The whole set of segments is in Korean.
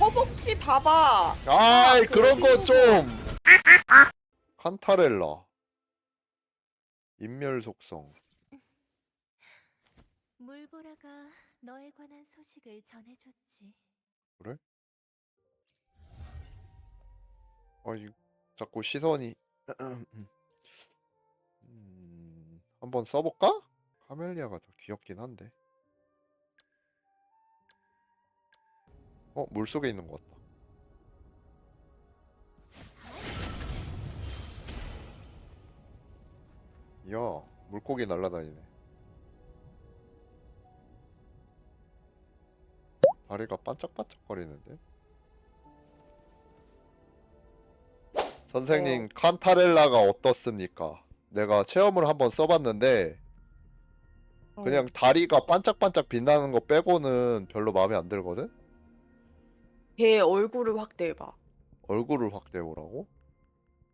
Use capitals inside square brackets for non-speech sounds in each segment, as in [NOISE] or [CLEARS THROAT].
허벅지 봐봐. 아이 그 그런 거. 좀 칸타렐라 인멸 속성 물보라가 너에 관한 소식을 전해줬지. 아이 자꾸 시선이 [CLEARS THROAT] 음, 한번 써볼까? 카멜리아가 더 귀엽긴 한데 어 물속에 있는 것 같다 이야 물고기 날라다니네 다리가 반짝반짝거리는데 선생님 칸타렐라가 어떻습니까? 내가 체험을 한번 써봤는데 어. 그냥 다리가 반짝반짝 빛나는 거 빼고는 별로 마음에 안 들거든? 걔 얼굴을 확대해봐. 얼굴을 확대해보라고?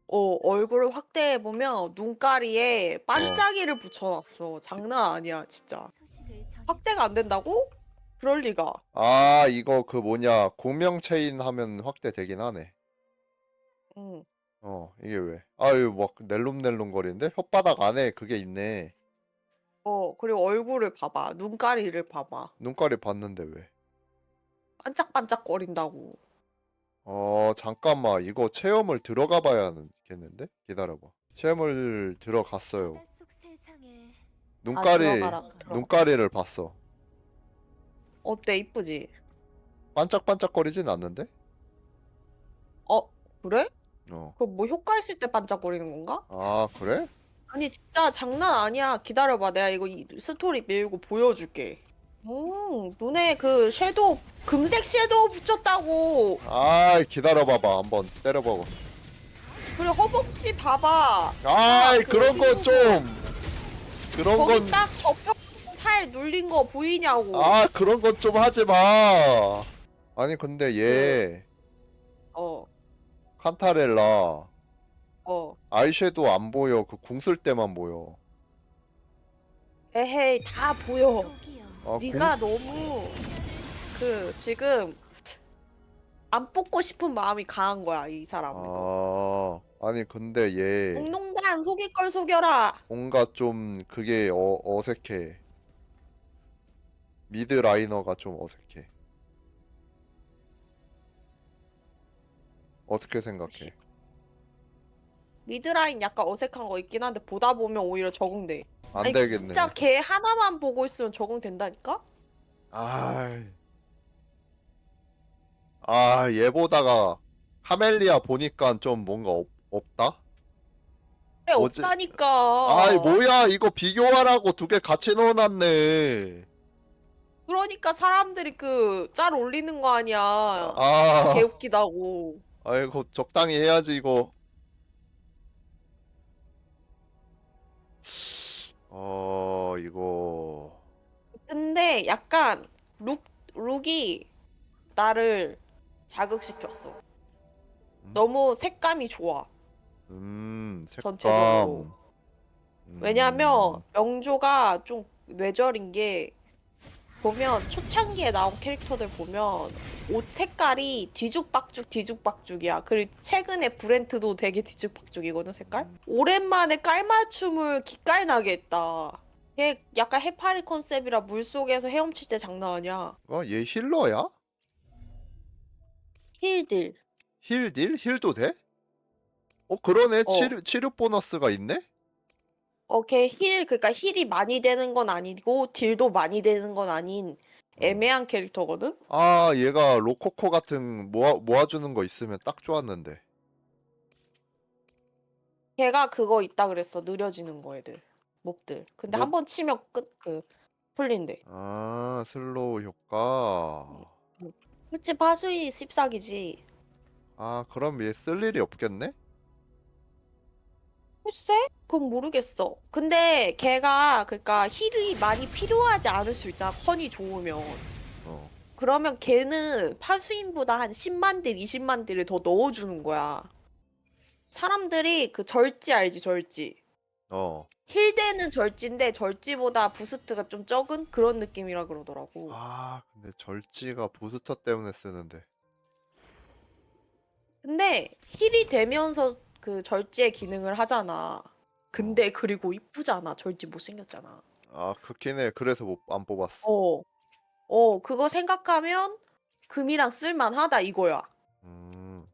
어, 얼굴을 확대해보면 눈가리에 반짝이를 붙여놨어. 장난 아니야, 진짜. 소식을. 확대가 안 된다고? 그럴 리가. 아 이거 그 뭐냐 공명 체인 하면 확대되긴 하네 응. 어 이게 왜 아유 막 낼름낼름 거리는데 혓바닥 안에 그게 있네 어, 그리고 얼굴을 봐봐. 눈가리를 봐봐. 눈깔이 봤는데 왜 반짝반짝거린다고. 어, 잠깐만. 이거 체험을 들어가 봐야겠는데? 기다려봐. 체험을 들어갔어요. 눈깔이, 아, 들어가라, 들어가. 눈깔이를 봤어. 어때, 이쁘지? 반짝반짝거리진 않는데? 어, 그래? 어. 그 뭐 효과 있을 때 반짝거리는 건가? 아, 그래? 아니 진짜 장난 아니야. 기다려봐. 내가 이거 이- 스토리 밀고 보여줄게. 음, 눈에 그 섀도우 금색 섀도우 붙였다고. 아, 기다려봐봐. 한번 때려보고. 그리고 허벅지 봐봐. 그 그런 거 좀. 그런 거기 건, 딱 접혀 살 눌린 거 보이냐고. 아, 그런 건좀 하지 마. 아니, 근데 얘, 어, 칸타렐라, 어. 아이섀도우 안 보여. 그 궁 쓸 때만 보여. 에헤이 다 보여. 아, 네가 너무 그 지금 안 뽑고 싶은 마음이 강한 거야 이 사람은. 아, 아니, 근데 얘, 공농단 속일 걸 속여라. 뭔가 좀 그게 어, 어색해. 미드 라이너가 좀 어색해. 어떻게 생각해? 미드라인 약간 어색한 거 있긴 한데 보다 보면 오히려 적응돼. 안 아니 되겠네. 진짜 걔 하나만 보고 있으면 적응된다니까? 아이. 아, 얘보다가 카멜리아 보니까 좀 뭔가 없, 없다? 그래 어제- 없다니까. 아이, 뭐야, 이거 비교하라고 두 개 같이 넣어놨네. 그러니까 사람들이 그 짤 올리는 거 아니야. 아, 개 웃기다고. 아이고, 적당히 해야지, 이거. 어, 이거. 근데 약간 룩 룩이 나를 자극시켰어. 음? 너무 색감이 좋아. 음, 색감. 전체적으로. 음, 왜냐면 명조가 좀 뇌절인 게 보면 초창기에 나온 캐릭터들 보면 옷 색깔이 뒤죽박죽 뒤죽박죽이야. 그리고 최근에 브렌트도 되게 뒤죽박죽이거든 색깔. 오랜만에 깔맞춤을 기깔나게 했다. 얘 약간 해파리 컨셉이라 물속에서 헤엄칠 때 장난 아니야. 어, 얘 힐러야? 힐들. 힐딜? 힐도 돼? 어, 그러네. 어. 치료, 치료 보너스가 있네? 어, 걔 힐, 그러니까 힐이 많이 되는 건 아니고 딜도 많이 되는 건 아닌 애매한 캐릭터거든? 아, 얘가 로코코 같은 모아, 모아주는 거 있으면 딱 좋았는데. 걔가 그거 있다 그랬어. 느려지는 거 애들. 몹들. 근데 뭐? 한 번 치면 끝, 그, 풀린대. 아, 슬로우 효과. 솔직히 파수이 씹삭이지. 아, 그럼 얘 쓸 일이 없겠네? 글쎄? 그건 모르겠어. 근데 걔가, 그니까 힐이 많이 필요하지 않을 수 있잖아. 컨이 좋으면. 어. 그러면 걔는 파수인보다 한 10만 딜, 20만 딜을 더 넣어주는 거야. 사람들이 그 절지 알지, 절지. 어. 힐대는 절지인데 절지보다 부스트가 좀 적은 그런 느낌이라 그러더라고. 아, 근데 절지가 부스터 때문에 쓰는데. 근데 힐이 되면서 그 절제 기능을 하잖아. 근데 그리고 이쁘잖아. 절제 못생겼잖아. 아 그렇긴 해. 그래서 못 안 뽑았어. 어. 어, 그거 생각하면 금이랑 쓸만하다 이거야. 음.